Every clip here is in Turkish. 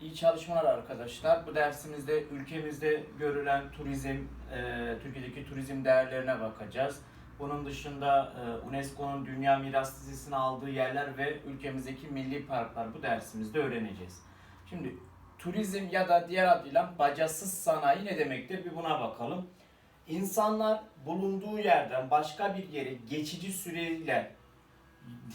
İyi çalışmalar arkadaşlar. Bu dersimizde ülkemizde görülen turizm, e, Türkiye'deki turizm değerlerine bakacağız. Bunun dışında e, UNESCO'nun Dünya Miras Listesi'ne aldığı yerler ve ülkemizdeki milli parklar bu dersimizde öğreneceğiz. Şimdi turizm ya da diğer adıyla bacasız sanayi ne demektir bir buna bakalım. İnsanlar bulunduğu yerden başka bir yere geçici süreyle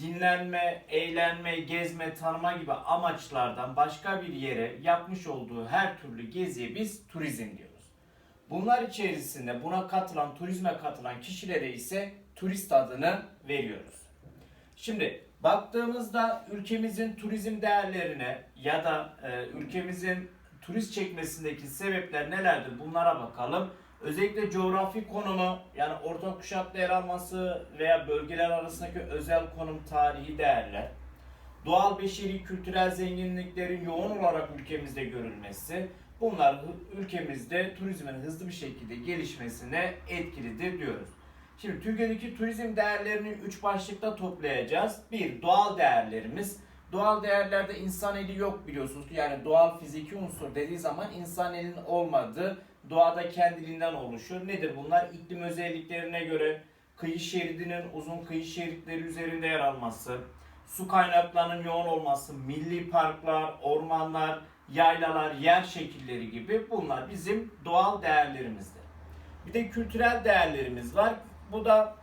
dinlenme, eğlenme, gezme, tanıma gibi amaçlardan başka bir yere yapmış olduğu her türlü geziye biz turizm diyoruz. Bunlar içerisinde buna katılan, turizme katılan kişilere ise turist adını veriyoruz. Şimdi baktığımızda ülkemizin turizm değerlerine ya da e, ülkemizin turist çekmesindeki sebepler nelerdir bunlara bakalım. Özellikle coğrafi konumu yani orta kuşakta yer alması veya bölgeler arasındaki özel konum tarihi değerler, doğal beşeri kültürel zenginliklerin yoğun olarak ülkemizde görülmesi bunlar ülkemizde turizmin hızlı bir şekilde gelişmesine etkilidir diyoruz. Şimdi Türkiye'deki turizm değerlerini üç başlıkta toplayacağız. Bir, doğal değerlerimiz. Doğal değerlerde insan eli yok biliyorsunuz ki yani doğal fiziki unsur dediği zaman insan elinin olmadığı doğada kendiliğinden oluşur. Nedir bunlar? İklim özelliklerine göre kıyı şeridinin uzun kıyı şeritleri üzerinde yer alması, su kaynaklarının yoğun olması, milli parklar, ormanlar, yaylalar, yer şekilleri gibi bunlar bizim doğal değerlerimizdir. Bir de kültürel değerlerimiz var. Bu da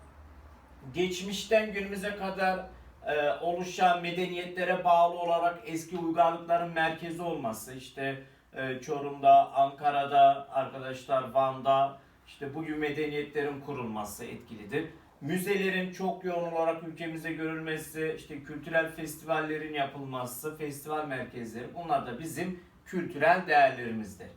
geçmişten günümüze kadar e, oluşan medeniyetlere bağlı olarak eski uygarlıkların merkezi olması. İşte e, Çorum'da, Ankara'da, arkadaşlar Van'da işte bugün medeniyetlerin kurulması etkilidir. Müzelerin çok yoğun olarak ülkemizde görülmesi, işte kültürel festivallerin yapılması, festival merkezleri bunlar da bizim kültürel değerlerimizdir.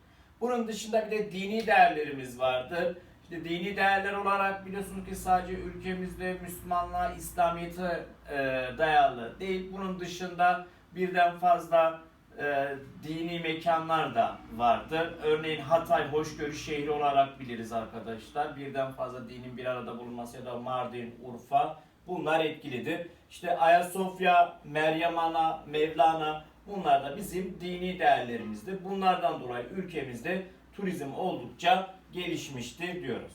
Bunun dışında bir de dini değerlerimiz vardır. İşte dini değerler olarak biliyorsunuz ki sadece ülkemizde Müslümanlığa, İslamiyet'e e, dayalı değil. Bunun dışında birden fazla e, dini mekanlar da vardır. Örneğin Hatay hoşgörü şehri olarak biliriz arkadaşlar. Birden fazla dinin bir arada bulunması ya da Mardin, Urfa bunlar etkilidir. İşte Ayasofya, Meryem Ana, Mevlana bunlar da bizim dini değerlerimizdir. Bunlardan dolayı ülkemizde turizm oldukça gelişmiştir diyoruz.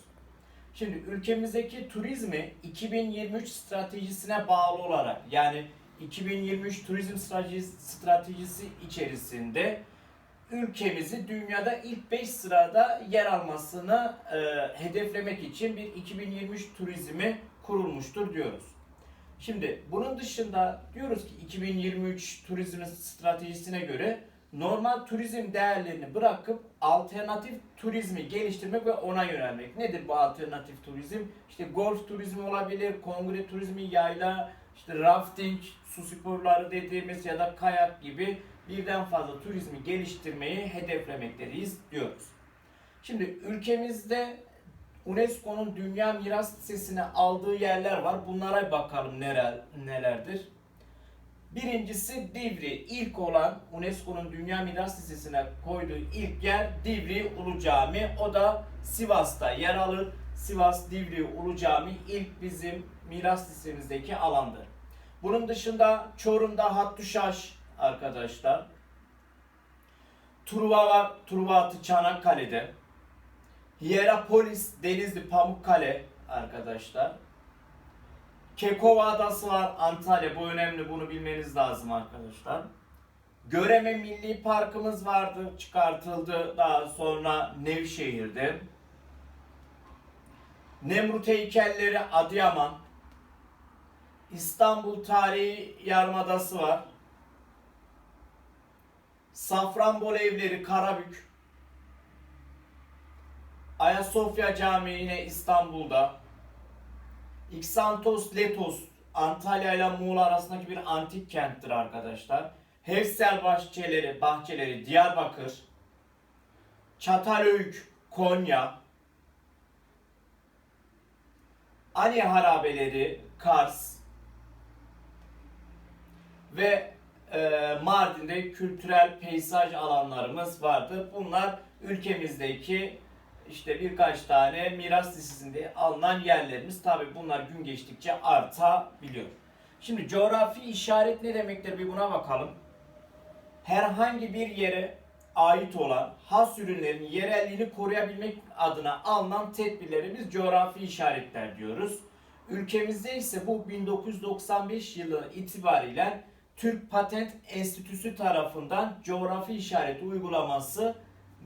Şimdi ülkemizdeki turizmi 2023 stratejisine bağlı olarak yani 2023 turizm stratejisi, içerisinde ülkemizi dünyada ilk 5 sırada yer almasını e, hedeflemek için bir 2023 turizmi kurulmuştur diyoruz. Şimdi bunun dışında diyoruz ki 2023 turizm stratejisine göre normal turizm değerlerini bırakıp alternatif turizmi geliştirmek ve ona yönelmek. Nedir bu alternatif turizm? İşte golf turizmi olabilir, kongre turizmi, yayla, işte rafting, su sporları dediğimiz ya da kayak gibi birden fazla turizmi geliştirmeyi hedeflemekteyiz diyoruz. Şimdi ülkemizde UNESCO'nun Dünya Miras Listesi'ne aldığı yerler var. Bunlara bakalım neler, nelerdir. Birincisi Divri. İlk olan UNESCO'nun Dünya Miras Listesi'ne koyduğu ilk yer Divri Ulu Cami. O da Sivas'ta yer alır. Sivas Divri Ulu Cami ilk bizim miras listemizdeki alandır. Bunun dışında Çorum'da Hattuşaş arkadaşlar. Truva var. Truva Çanakkale'de. Hierapolis Denizli Pamukkale arkadaşlar. Kekova Adası var Antalya. Bu önemli. Bunu bilmeniz lazım arkadaşlar. Göreme Milli Parkımız vardı. Çıkartıldı daha sonra Nevşehir'de. Nemrut heykelleri Adıyaman. İstanbul Tarihi Yarımadası var. Safranbolu Evleri Karabük. Ayasofya Camii yine İstanbul'da. Xanthos Letos Antalya ile Muğla arasındaki bir antik kenttir arkadaşlar. Hefsel bahçeleri, bahçeleri Diyarbakır. Çatalhöyük Konya. Ali harabeleri Kars. Ve e, Mardin'de kültürel peyzaj alanlarımız vardır. Bunlar ülkemizdeki işte birkaç tane miras listesinde alınan yerlerimiz. Tabi bunlar gün geçtikçe artabiliyor. Şimdi coğrafi işaret ne demektir bir buna bakalım. herhangi bir yere ait olan has ürünlerin yerelliğini koruyabilmek adına alınan tedbirlere biz coğrafi işaretler diyoruz. Ülkemizde ise bu 1995 yılı itibariyle Türk Patent Enstitüsü tarafından coğrafi işaret uygulaması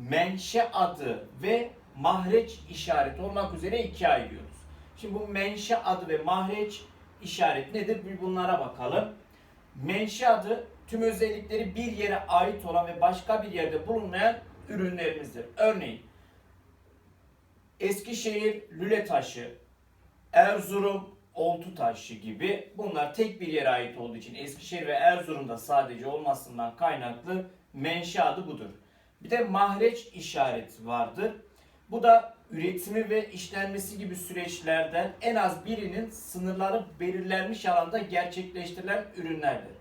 menşe adı ve mahreç işareti olmak üzere ikiye ayırıyoruz. Şimdi bu menşe adı ve mahreç işaret nedir? Bir bunlara bakalım. Menşe adı tüm özellikleri bir yere ait olan ve başka bir yerde bulunmayan ürünlerimizdir. Örneğin Eskişehir lüle taşı, Erzurum oltu taşı gibi bunlar tek bir yere ait olduğu için Eskişehir ve Erzurum'da sadece olmasından kaynaklı menşe adı budur. Bir de mahreç işareti vardır. Bu da üretimi ve işlenmesi gibi süreçlerden en az birinin sınırları belirlenmiş alanda gerçekleştirilen ürünlerdir.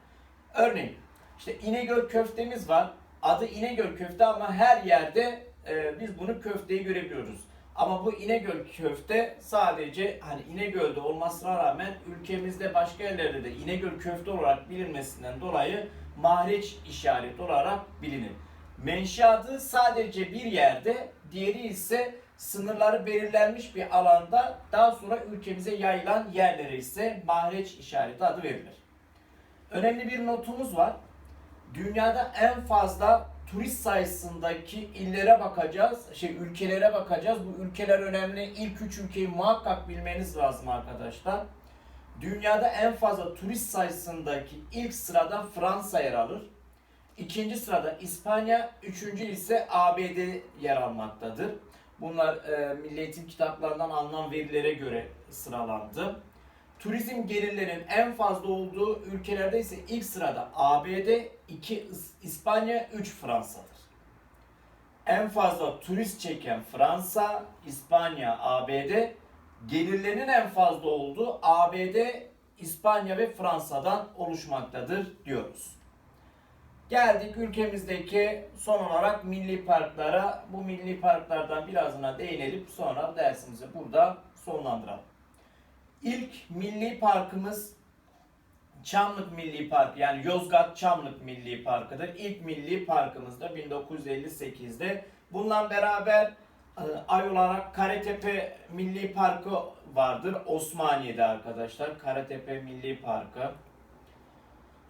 Örneğin işte İnegöl köftemiz var. Adı İnegöl köfte ama her yerde e, biz bunu köfteyi görebiliyoruz. Ama bu İnegöl köfte sadece hani İnegöl'de olmasına rağmen ülkemizde başka yerlerde de İnegöl köfte olarak bilinmesinden dolayı mahreç işareti olarak bilinir. Menşe adı sadece bir yerde, diğeri ise sınırları belirlenmiş bir alanda daha sonra ülkemize yayılan yerlere ise mahreç işareti adı verilir. Önemli bir notumuz var. Dünyada en fazla turist sayısındaki illere bakacağız, şey ülkelere bakacağız. Bu ülkeler önemli. İlk üç ülkeyi muhakkak bilmeniz lazım arkadaşlar. Dünyada en fazla turist sayısındaki ilk sırada Fransa yer alır. İkinci sırada İspanya, üçüncü ise ABD yer almaktadır. Bunlar e, Milli Eğitim kitaplarından alınan verilere göre sıralandı. Turizm gelirlerinin en fazla olduğu ülkelerde ise ilk sırada ABD, 2 İspanya, 3 Fransa'dır. En fazla turist çeken Fransa, İspanya, ABD, gelirlerinin en fazla olduğu ABD, İspanya ve Fransa'dan oluşmaktadır diyoruz. Geldik ülkemizdeki son olarak milli parklara. Bu milli parklardan birazına değinelim sonra dersimizi burada sonlandıralım. İlk milli parkımız Çamlık Milli Parkı yani Yozgat Çamlık Milli Parkı'dır. İlk milli parkımız da 1958'de. Bununla beraber e, ay olarak Karetepe Milli Parkı vardır. Osmaniye'de arkadaşlar. Karetepe Milli Parkı.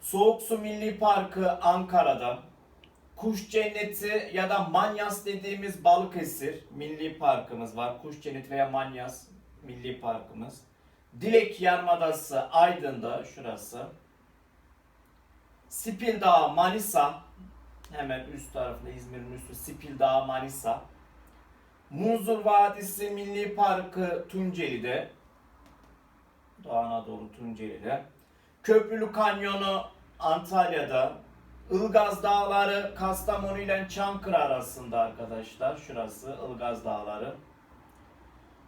Soğuk Su Milli Parkı Ankara'da. Kuş Cenneti ya da Manyas dediğimiz Balıkesir Milli Parkımız var. Kuş Cenneti veya Manyas Milli Parkımız. Dilek Yarımadası Aydın'da şurası. Spil Dağı Manisa hemen üst tarafında İzmir'in üstü Spil Dağı Manisa. Muzur Vadisi Milli Parkı Tunceli'de. Doğu Anadolu Tunceli'de. Köprülü Kanyonu Antalya'da. Ilgaz Dağları Kastamonu ile Çankırı arasında arkadaşlar. Şurası Ilgaz Dağları.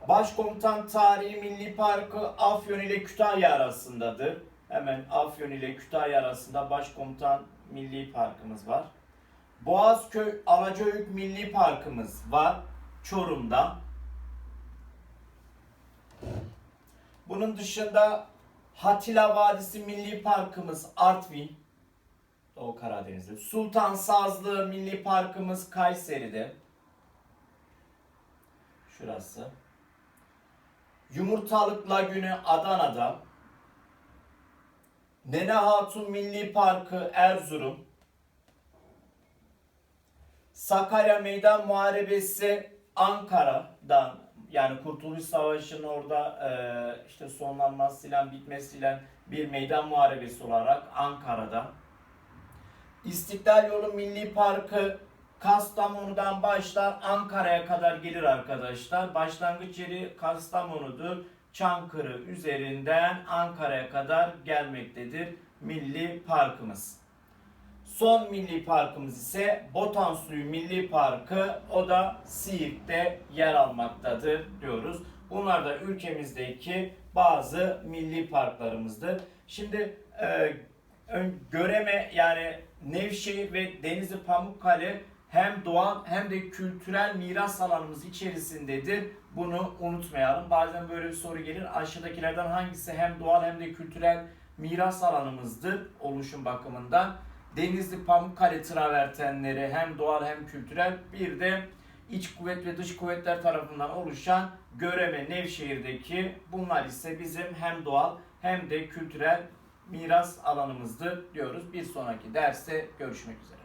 Başkomutan Tarihi Milli Parkı Afyon ile Kütahya arasındadır. Hemen Afyon ile Kütahya arasında Başkomutan Milli Parkımız var. Boğazköy Alacaöyük Milli Parkımız var Çorum'da. Bunun dışında Hatila Vadisi Milli Parkımız Artvin, Doğu Karadeniz'de. Sultan Sazlı Milli Parkımız Kayseri'de. Şurası. Yumurtalık Lagünü Adana'da. Nene Hatun Milli Parkı Erzurum. Sakarya Meydan Muharebesi Ankara'dan yani Kurtuluş Savaşı'nın orada e, işte sonlanmasıyla bitmesiyle bir meydan muharebesi olarak Ankara'da. İstiklal Yolu Milli Parkı Kastamonu'dan başlar Ankara'ya kadar gelir arkadaşlar. Başlangıç yeri Kastamonu'dur. Çankırı üzerinden Ankara'ya kadar gelmektedir Milli Parkımız. Son milli parkımız ise Botan Suyu Milli Parkı. O da Siirt'te yer almaktadır diyoruz. Bunlar da ülkemizdeki bazı milli parklarımızdır. Şimdi e, Göreme yani Nevşehir ve Denizli Pamukkale hem doğal hem de kültürel miras alanımız içerisindedir. Bunu unutmayalım. Bazen böyle bir soru gelir. Aşağıdakilerden hangisi hem doğal hem de kültürel miras alanımızdır oluşum bakımından? Denizli Pamukkale travertenleri hem doğal hem kültürel bir de iç kuvvet ve dış kuvvetler tarafından oluşan Göreme Nevşehir'deki bunlar ise bizim hem doğal hem de kültürel miras alanımızdır diyoruz. Bir sonraki derste görüşmek üzere.